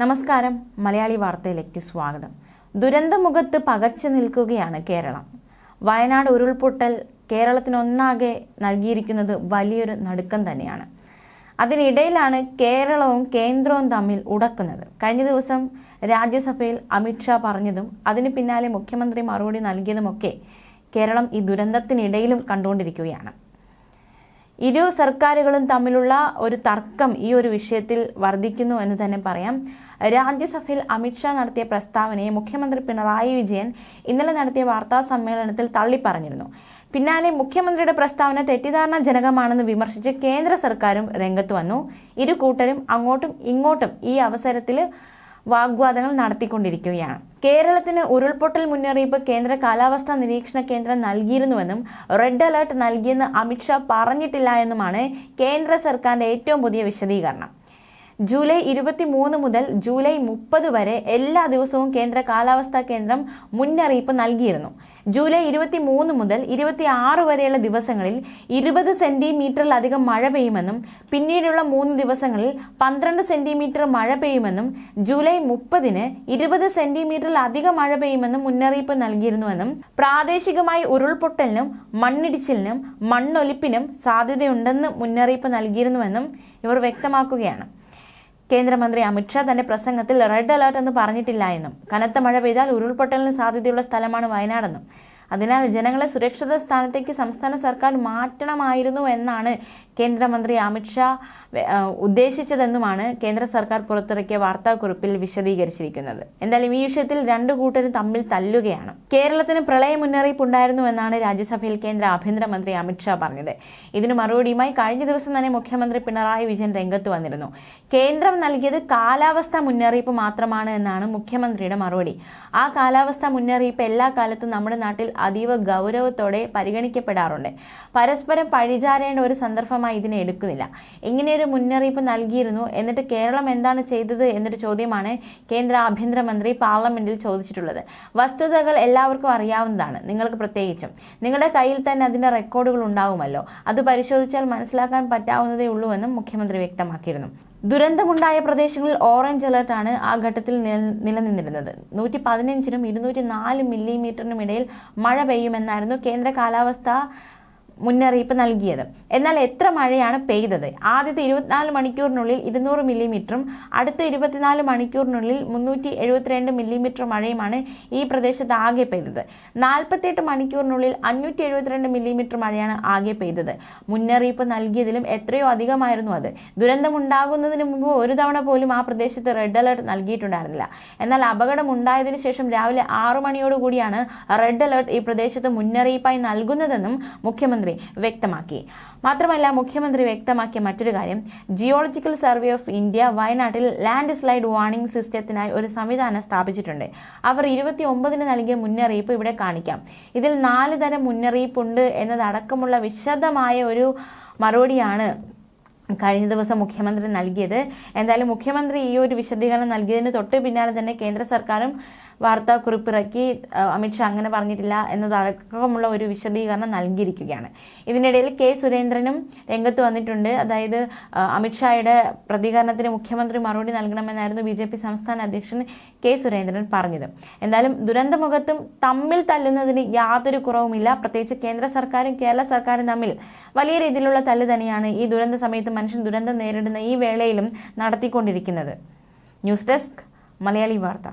നമസ്കാരം. മലയാളി വാർത്തയിലേക്ക് സ്വാഗതം. ദുരന്തമുഖത്ത് പകച്ചു നിൽക്കുകയാണ് കേരളം. വയനാട് ഉരുൾപൊട്ടൽ കേരളത്തിനൊന്നാകെ നൽകിയിരിക്കുന്നത് വലിയൊരു നടുക്കം തന്നെയാണ്. അതിനിടയിലാണ് കേരളവും കേന്ദ്രവും തമ്മിൽ ഉടക്കുന്നത്. കഴിഞ്ഞ ദിവസം രാജ്യസഭയിൽ അമിത്ഷാ പറഞ്ഞതും അതിന് പിന്നാലെ മുഖ്യമന്ത്രി മറുപടി നൽകിയതുമൊക്കെ കേരളം ഈ ദുരന്തത്തിനിടയിലും കണ്ടുകൊണ്ടിരിക്കുകയാണ്. ഇരു സർക്കാരുകളും തമ്മിലുള്ള ഒരു തർക്കം ഈ ഒരു വിഷയത്തിൽ വർദ്ധിക്കുന്നു എന്ന് തന്നെ പറയാം. രാജ്യസഭയിൽ അമിത്ഷാ നടത്തിയ പ്രസ്താവനയെ മുഖ്യമന്ത്രി പിണറായി വിജയൻ ഇന്നലെ നടത്തിയ വാർത്താ സമ്മേളനത്തിൽ തള്ളിപ്പറഞ്ഞിരുന്നു. പിന്നാലെ മുഖ്യമന്ത്രിയുടെ പ്രസ്താവന തെറ്റിദ്ധാരണാജനകമാണെന്ന് വിമർശിച്ച് കേന്ദ്ര സർക്കാരും രംഗത്ത് വന്നു. ഇരു കൂട്ടരും അങ്ങോട്ടും ഇങ്ങോട്ടും ഈ അവസരത്തിൽ വാഗ്വാദങ്ങൾ നടത്തിക്കൊണ്ടിരിക്കുകയാണ്. കേരളത്തിന് ഉരുൾപൊട്ടൽ മുന്നറിയിപ്പ് കേന്ദ്ര കാലാവസ്ഥാ നിരീക്ഷണ കേന്ദ്രം നൽകിയിരുന്നുവെന്നും റെഡ് അലർട്ട് നൽകിയെന്ന് അമിത്ഷാ പറഞ്ഞിട്ടില്ല എന്നുമാണ് കേന്ദ്ര സർക്കാരിന്റെ ഏറ്റവും പുതിയ വിശദീകരണം. ജൂലൈ ഇരുപത്തി മൂന്ന് മുതൽ ജൂലൈ മുപ്പത് വരെ എല്ലാ ദിവസവും കേന്ദ്ര കാലാവസ്ഥാ കേന്ദ്രം മുന്നറിയിപ്പ് നൽകിയിരുന്നു. ജൂലൈ ഇരുപത്തി മൂന്ന് മുതൽ ഇരുപത്തി ആറ് വരെയുള്ള ദിവസങ്ങളിൽ ഇരുപത് സെന്റിമീറ്ററിലധികം മഴ പെയ്യുമെന്നും പിന്നീടുള്ള മൂന്ന് ദിവസങ്ങളിൽ പന്ത്രണ്ട് സെന്റിമീറ്റർ മഴ പെയ്യുമെന്നും ജൂലൈ മുപ്പതിന് ഇരുപത് സെന്റിമീറ്ററിലധികം മഴ പെയ്യുമെന്നും മുന്നറിയിപ്പ് നൽകിയിരുന്നുവെന്നും പ്രാദേശികമായി ഉരുൾപൊട്ടലിനും മണ്ണിടിച്ചിലിനും മണ്ണൊലിപ്പിനും സാധ്യതയുണ്ടെന്ന് മുന്നറിയിപ്പ് നൽകിയിരുന്നുവെന്നും ഇവർ വ്യക്തമാക്കുകയാണ്. കേന്ദ്രമന്ത്രി അമിത്ഷാ തന്റെ പ്രസംഗത്തിൽ റെഡ് അലർട്ട് എന്ന് പറഞ്ഞിട്ടില്ല എന്നും കനത്ത മഴ പെയ്താൽ ഉരുൾപൊട്ടലിന് സാധ്യതയുള്ള സ്ഥലമാണ് വയനാടെന്നും അതിനാൽ ജനങ്ങളെ സുരക്ഷിത സ്ഥാനത്തേക്ക് സംസ്ഥാന സർക്കാർ മാറ്റണമായിരുന്നു എന്നാണ് കേന്ദ്രമന്ത്രി അമിത്ഷാ ഉദ്ദേശിച്ചതെന്നുമാണ് കേന്ദ്ര സർക്കാർ പുറത്തിറക്കിയ വാർത്താക്കുറിപ്പിൽ വിശദീകരിച്ചിരിക്കുന്നത്. എന്തായാലും ഈ വിഷയത്തിൽ രണ്ടു കൂട്ടരും തമ്മിൽ തല്ലുകയാണ്. കേരളത്തിന് പ്രളയ മുന്നറിയിപ്പ് ഉണ്ടായിരുന്നു എന്നാണ് രാജ്യസഭയിൽ കേന്ദ്ര ആഭ്യന്തരമന്ത്രി അമിത്ഷാ പറഞ്ഞത്. ഇതിന് മറുപടിയുമായി കഴിഞ്ഞ ദിവസം തന്നെ മുഖ്യമന്ത്രി പിണറായി വിജയൻ രംഗത്ത് വന്നിരുന്നു. കേന്ദ്രം നൽകിയത് കാലാവസ്ഥാ മുന്നറിയിപ്പ് മാത്രമാണ് എന്നാണ് മുഖ്യമന്ത്രിയുടെ മറുപടി. ആ കാലാവസ്ഥാ മുന്നറിയിപ്പ് എല്ലാ കാലത്തും നമ്മുടെ നാട്ടിൽ അതീവ ഗൗരവത്തോടെ പരിഗണിക്കപ്പെടാറുണ്ട്. പരസ്പരം പഴിചാരേണ്ട ഒരു സന്ദർഭമായി ഇതിനെ എടുക്കുന്നില്ല. ഇങ്ങനെയൊരു മുന്നറിയിപ്പ് നൽകിയിരുന്നു? എന്നിട്ട് കേരളം എന്താണ് ചെയ്തത് എന്നൊരു ചോദ്യമാണ് കേന്ദ്ര ആഭ്യന്തരമന്ത്രി പാർലമെന്റിൽ ചോദിച്ചിട്ടുള്ളത്. വസ്തുതകൾ എല്ലാവർക്കും അറിയാവുന്നതാണ് നിങ്ങൾക്ക് പ്രത്യേകിച്ചും. നിങ്ങളുടെ കയ്യിൽ തന്നെ അതിന്റെ റെക്കോർഡുകൾ ഉണ്ടാവുമല്ലോ. അത് പരിശോധിച്ചാൽ മനസ്സിലാക്കാൻ പറ്റാവുന്നതേ ഉള്ളൂവെന്നും മുഖ്യമന്ത്രി വ്യക്തമാക്കിയിരുന്നു. ദുരന്തമുണ്ടായ പ്രദേശങ്ങളിൽ ഓറഞ്ച് അലർട്ടാണ് ആ ഘട്ടത്തിൽ നിലനിന്നിരുന്നത്. നൂറ്റി പതിനഞ്ചിനും ഇരുന്നൂറ്റി നാല് മില്ലിമീറ്ററിനും ഇടയിൽ മഴ പെയ്യുമെന്നായിരുന്നു കേന്ദ്ര കാലാവസ്ഥ മുന്നറിയിപ്പ് നൽകിയത്. എന്നാൽ എത്ര മഴയാണ് പെയ്തത്? ആദ്യത്തെ ഇരുപത്തിനാല് മണിക്കൂറിനുള്ളിൽ ഇരുന്നൂറ് മില്ലിമീറ്ററും അടുത്ത ഇരുപത്തിനാല് മണിക്കൂറിനുള്ളിൽ മുന്നൂറ്റി എഴുപത്തിരണ്ട് മില്ലിമീറ്റർ മഴയുമാണ് ഈ പ്രദേശത്ത് ആകെ പെയ്തത്. നാൽപ്പത്തെട്ട് മണിക്കൂറിനുള്ളിൽ അഞ്ഞൂറ്റി എഴുപത്തിരണ്ട് മില്ലിമീറ്റർ മഴയാണ് ആകെ പെയ്തത്. മുന്നറിയിപ്പ് നൽകിയതിലും എത്രയോ അധികമായിരുന്നു അത്. ദുരന്തമുണ്ടാകുന്നതിന് മുമ്പ് ഒരു തവണ പോലും ആ പ്രദേശത്ത് റെഡ് അലർട്ട് നൽകിയിട്ടുണ്ടായിരുന്നില്ല. എന്നാൽ അപകടം ഉണ്ടായതിനു ശേഷം രാവിലെ ആറു മണിയോടുകൂടിയാണ് റെഡ് അലർട്ട് ഈ പ്രദേശത്ത് മുന്നറിയിപ്പായി നൽകുന്നതെന്നും മുഖ്യമന്ത്രി വ്യക്തമാക്കി. മാത്രമല്ല മുഖ്യമന്ത്രി വ്യക്തമാക്കിയ മറ്റൊരു കാര്യം ജിയോളജിക്കൽ സർവേ ഓഫ് ഇന്ത്യ വയനാട്ടിൽ ലാൻഡ് സ്ലൈഡ് വാർണിംഗ് സിസ്റ്റത്തിനായി ഒരു സംവിധാനം സ്ഥാപിച്ചിട്ടുണ്ട്. അവർ ഇരുപത്തി ഒമ്പതിന് നൽകിയ മുന്നറിയിപ്പ് ഇവിടെ കാണിക്കാം. ഇതിൽ നാല് തരം മുന്നറിയിപ്പുണ്ട് എന്നതടക്കമുള്ള വിശദമായ ഒരു മറുപടിയാണ് കഴിഞ്ഞ ദിവസം മുഖ്യമന്ത്രി നൽകിയത്. എന്തായാലും മുഖ്യമന്ത്രി ഈ ഒരു വിശദീകരണം നൽകിയതിന് തൊട്ട് പിന്നാലെ തന്നെ കേന്ദ്ര സർക്കാരും വാർത്താക്കുറിപ്പിറക്കി അമിത്ഷാ അങ്ങനെ പറഞ്ഞിട്ടില്ല എന്നതടക്കമുള്ള ഒരു വിശദീകരണം നൽകിയിരിക്കുകയാണ്. ഇതിനിടയിൽ കെ സുരേന്ദ്രനും രംഗത്ത് വന്നിട്ടുണ്ട്. അതായത് അമിത്ഷായുടെ പ്രതികരണത്തിന് മുഖ്യമന്ത്രി മറുപടി നൽകണമെന്നായിരുന്നു ബി ജെ പി സംസ്ഥാന അധ്യക്ഷൻ കെ സുരേന്ദ്രൻ പറഞ്ഞത്. എന്തായാലും ദുരന്തമുഖത്തും തമ്മിൽ തല്ലുന്നതിന് യാതൊരു കുറവുമില്ല. പ്രത്യേകിച്ച് കേന്ദ്ര സർക്കാരും കേരള സർക്കാരും തമ്മിൽ വലിയ രീതിയിലുള്ള തല്ല് തന്നെയാണ് ഈ ദുരന്ത സമയത്ത് മനുഷ്യൻ ദുരന്തം നേരിടുന്ന ഈ വേളയിലും നടത്തിക്കൊണ്ടിരിക്കുന്നത്. ന്യൂസ് ഡെസ്ക് മലയാളി വാർത്ത.